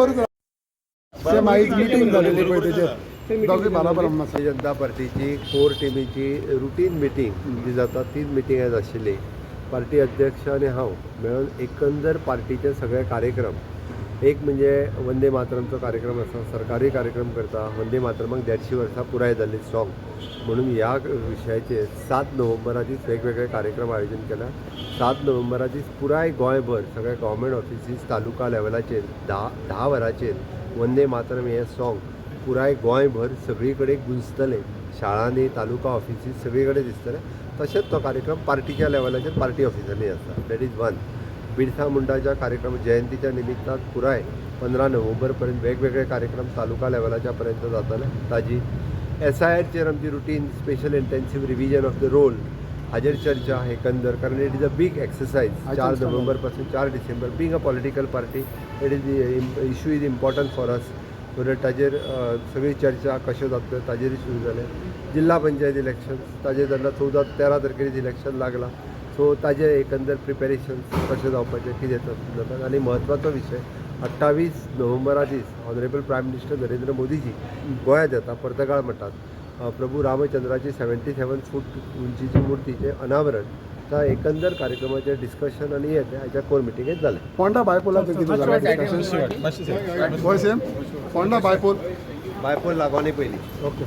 ते माहीत मिटींग झालेली पळय तेचेर दोगी बराबर आमना भारतीय जनता पार्टीची कोर टिमीची रुटीन मिटींग जी जाता तीच मिटींग आज आशिल्ली पार्टी अध्यक्ष आनी हांव मेळून एकंदर पार्टीचे सगळे कार्यक्रम एक म्हणजे वंदे मातरमचो कार्यक्रम आसा सरकारी कार्यक्रम करता वंदे मातरमाक देडशीं वर्सां पुराय जाल्ली स्ट्रॉंग म्हणून ह्या विशयाचेर सात नोव्हेंबराचीच वेगवेगळे कार्यक्रम आयोजन केला. सात नोव्हेंबराचीच पुराय गोंयभर सगळे गव्हर्मेंट ऑफिसीस तालुका लेवलाचेर धा धा वरांचेर वंदे मातरम हें सॉंग पुराय गोंयभर सगळी कडेन गुंजतलें. शाळांनी तालुका ऑफिसीस सगळी कडेन दिसतलें. तशेंच तो कार्यक्रम पार्टीच्या लेवलाचेर पार्टी ऑफिसांनी आसा. दॅट इज वन बिरसा मुंडाच्या कार्यक्रम जयंतीच्या निमित्तान पुराय पंदरा नोव्हेंबर पर्यंत वेगवेगळे कार्यक्रम तालुका लेवलाच्या पर्यंत जातले ताजी एस आय आरचेर आमची routine special intensive revision of the roll हाजेर चर्चा एकंदर कारण. It is a big exercise चार नोव्हेंबरपासून चार December. Being a political party it is issue is important for us that ताजेर सगळी चर्चा कश्यो जातल्यो ताजेरूय सुरू जालें जिल्हा पंचायत इलेक्शन ताजे तेन्ना चवदा तेरा तारखेर इलेक्शन लागला. सो ताजे एकंदर प्रिपेरेशन कशें जावपाचें कितें जाता आनी म्हत्वाचो विशय अठ्ठावीस नोव्हेंबरा दीस honourable prime minister Narendra Modiji गोंयांत येता पर्तगाळ अ, प्रभू रामचंद्राची सेव्हन्टी सेवन फूट उंचीची मुर्तीचें अनावरण त्या एकंदर कार्यक्रमाचें डिस्कशन आनी हें तें हाच्या कोर मिटिंगेंत जालें Ponda same Ponda bypoll? Bypoll लागोनी पयलीं ओके